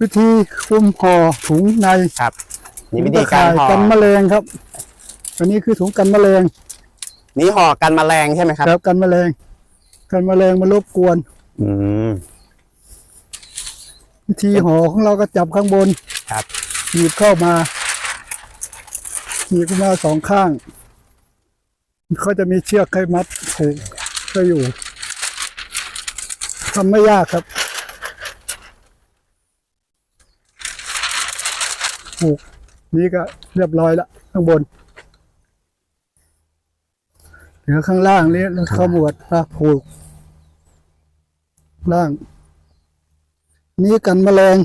วิธีคุมห่อถุงในครับนี่วิถุธีงตะการข่ายห่อกันแมลงครับอันนี้คือถุงกันแมลงนี่ห่อกันแมลงใช่ไหมครับครับกันแมลงกันแมลงมารบกวน อืมวิธีห่อของเราก็จับข้างบนครับหนีบเข้ามาหนีบเข้ามาสองข้างเขาจะมีเชือกให้มัดผูกก็อยู่ทำไม่ยากครับ ผูก นี้ก็เรียบร้อยละข้างบนเหลือข้างล่างนี้เราขมวดปลาผูก ล่าง นี้กันแมลง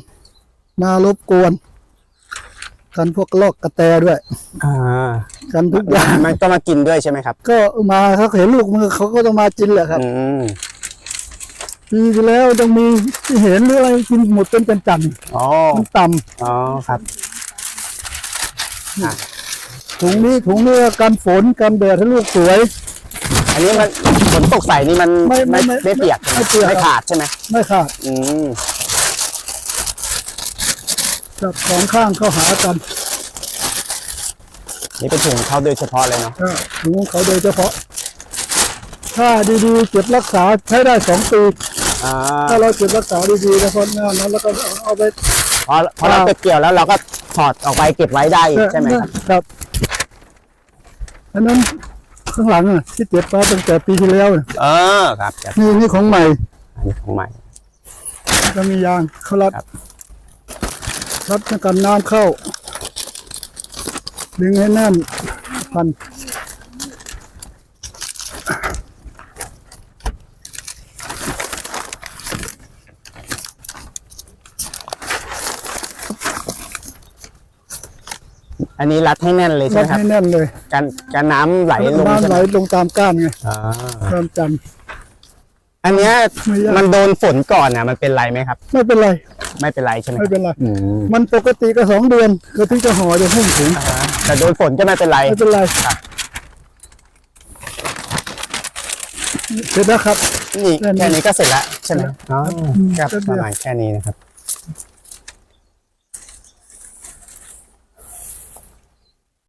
มารบกวน กันพวกลอกกระแตด้วย อ่า กันทุกอย่างมันก็มากินด้วยใช่ไหมครับ ก็มาเขาเห็นลูกมือเขาก็ต้องมากินแหละครับอืมปีที่แล้วต้องมีที่เห็นหรืออะไรกินหมดเป็นเป็นจันอ๋อมันต่อ๋อครับำ ถุงนี้ถุงนี้กันฝนกันแดดให้ลูกสวย อันนี้มันฝนตกใส่นี่มันไม่ไม่ไม่ไม่ไม่เปียกไม่เปียก ไม่ขาดใช่ไหมไม่ขาดอืมจับสองข้างเข้าหากันนี่เป็นถุงเขาโดยเฉพาะเลยเนาะเออถุงของเขาโดยเฉพาะ ถ้าดีๆเก็บรักษาใช้ได้สองปี อ่าถ้าเราเก็บรักษาดีๆแล้วพอหน้านั้นแล้วก็เอาไป พอพอเราเก็บเกี่ยวแล้วเราก็ถอดออกไปเก็บไว้ได้อีกใช่ไหมครับครับอันนั้นข้างหลังอะที่เจ็บมาตั้งแต่ปีที่แล้วน่ะเออครับครับนี่นี่ของใหม่อันนี้ของใหม่จะมียางเขารัดครับ รัดกันน้ำเข้า ดึงให้แน่นพัน อันนี้รัดให้แน่นเลยใช่รัไหดมครับให้แน่นเลยกันกันน้ำไหลลงน้ำใช่ไหไหลมลงตามก้านไงอ่าตามจันทร์ อันเนี้ยไม่ยาก มันโดนฝนก่อนนะมันเป็นไรไหมครับ ไม่เป็นไรไม่เป็นไรใช่ไหมไม่เป็นไร อืมมันปกติก็สองเดือนก็ถึงจะห่อจะหุ้มถุงอ่าแต่โดนฝนก็ไม่เป็นไร ไม่เป็นไรเสร็จแล้วครับ นี่แค่นี้แค่นี้ก็เสร็จแล้วใช่ไหมอ๋ออืมครับแค่เดีปยวระมาณแค่นี้นะครับ